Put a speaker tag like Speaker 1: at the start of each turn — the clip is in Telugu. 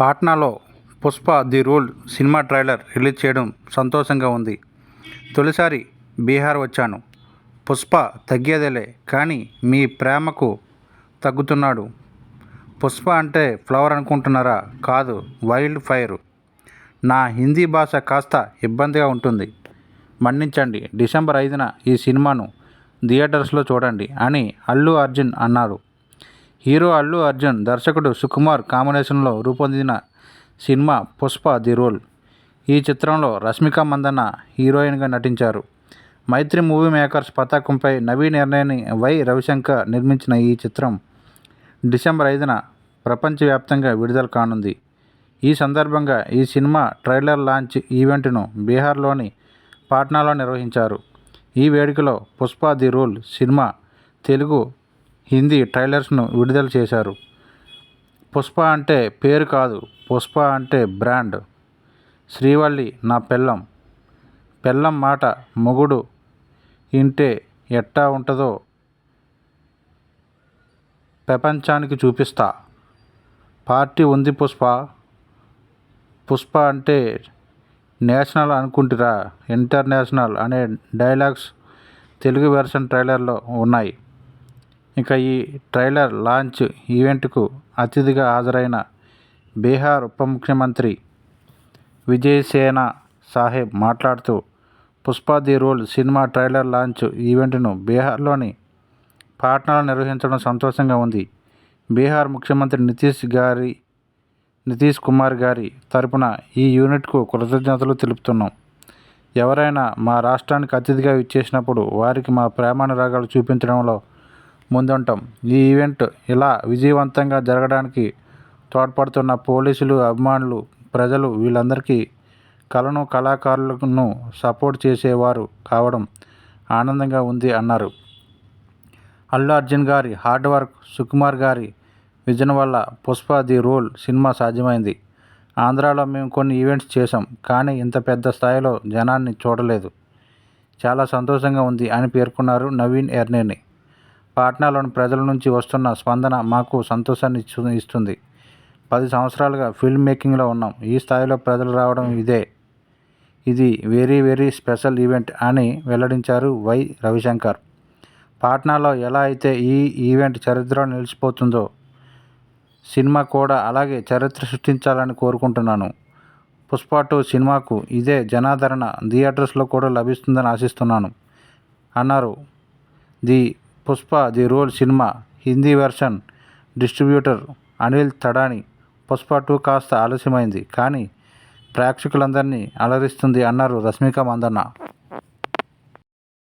Speaker 1: పాట్నాలో Pushpa the rule cinema trailer release చేయడం సంతోషంగా ఉంది. తొలిసారి బీహార్ వచ్చాను. పుష్ప తగ్గేదేలే కానీ మీ ప్రేమకు తగ్గుతున్నాడు. పుష్ప అంటే ఫ్లవర్ అనుకుంటున్నారా? కాదు వైల్డ్ ఫైర్. నా హిందీ భాష కాస్త ఇబ్బందిగా ఉంటుంది. మన్నించండి డిసెంబర్ ఐదున ఈ సినిమాను థియేటర్స్లో చూడండి అని అల్లు అర్జున్ అన్నారు. హీరో అల్లు అర్జున్ దర్శకుడు సుకుమార్ కాంబినేషన్లో రూపొందిన సినిమా పుష్ప ది రోల్. ఈ చిత్రంలో రష్మిక మందన్న హీరోయిన్గా నటించారు. మైత్రి మూవీ మేకర్స్ పతాకంపై నవీ నిర్ణయాన్ని వై రవిశంకర్ నిర్మించిన ఈ చిత్రం డిసెంబర్ ఐదున ప్రపంచవ్యాప్తంగా విడుదల కానుంది. ఈ సందర్భంగా ఈ సినిమా ట్రైలర్ లాంచ్ ఈవెంట్ను బీహార్లోని పాట్నాలో నిర్వహించారు. ఈ వేడుకలో Pushpa the rule cinema Telugu Hindi ట్రైలర్స్ను విడుదల చేశారు. పుష్ప అంటే పేరు కాదు పుష్ప అంటే బ్రాండ్. శ్రీవల్లి నా పెళ్ళం. పెళ్ళం మాట మొగుడు ఇంటే ఎట్టా ఉంటుందో ప్రపంచానికి చూపిస్తా. పార్టీ ఉంది పుష్ప. పుష్ప అంటే నేషనల్ అనుకుంటురా ఇంటర్నేషనల్ అనే డైలాగ్స్ తెలుగు వెర్షన్ ట్రైలర్లో ఉన్నాయి. ఇక ఈ ట్రైలర్ లాంచ్ ఈవెంట్కు అతిథిగా హాజరైన బీహార్ ఉప ముఖ్యమంత్రి విజయసేన సాహెబ్ మాట్లాడుతూ Pushpa the rule cinema trailer launch ఈవెంట్ను బీహార్లోని పాట్నాలో నిర్వహించడం సంతోషంగా ఉంది. బీహార్ ముఖ్యమంత్రి నితీష్ గారి నితీష్ కుమార్ గారి తరపున ఈ యూనిట్కు కృతజ్ఞతలు తెలుపుతున్నాం. ఎవరైనా మా రాష్ట్రానికి అతిథిగా ఇచ్చేసినప్పుడు వారికి మా ప్రేమానురాగాలు చూపించడంలో ముందుంటాం. ఈ ఈవెంట్ ఇలా విజయవంతంగా జరగడానికి తోడ్పడుతున్న పోలీసులు అభిమానులు ప్రజలు వీళ్ళందరికీ కళను కళాకారులను సపోర్ట్ చేసేవారు కావడం ఆనందంగా ఉంది అన్నారు. అల్లు అర్జున్ గారి హార్డ్ వర్క్ సుకుమార్ గారి విజన్ వల్ల పుష్ప ది రోల్ సినిమా సాధ్యమైంది. ఆంధ్రాలో మేము కొన్ని ఈవెంట్స్ చేసాం కానీ ఇంత పెద్ద స్థాయిలో జనాన్ని చూడలేదు. చాలా సంతోషంగా ఉంది అని పేర్కొన్నారు నవీన్ ఎర్నేని. పాట్నాలోని ప్రజల నుంచి వస్తున్న స్పందన మాకు సంతోషాన్ని ఇచ్చు ఇస్తుంది. పది సంవత్సరాలుగా ఫిల్మ్ మేకింగ్లో ఉన్నాం. ఈ స్థాయిలో ప్రజలు రావడం ఇదే. ఇది వెరీ వెరీ స్పెషల్ ఈవెంట్ అని వెల్లడించారు వై. రవిశంకర్. పాట్నాలో ఎలా అయితే ఈ ఈవెంట్ చరిత్రలో నిలిచిపోతుందో సినిమా కూడా అలాగే చరిత్ర సృష్టించాలని కోరుకుంటున్నాను. పుష్ప టూ సినిమాకు ఇదే జనాదరణ థియేటర్స్లో కూడా లభిస్తుందని ఆశిస్తున్నాను అన్నారు the Pushpa the rule cinema Hindi version distributor Anil Thadani. Pushpa two కాస్త ఆలస్యమైంది కానీ ప్రేక్షకులందరినీ అలరిస్తుంది అన్నారు రష్మిక మందన్న.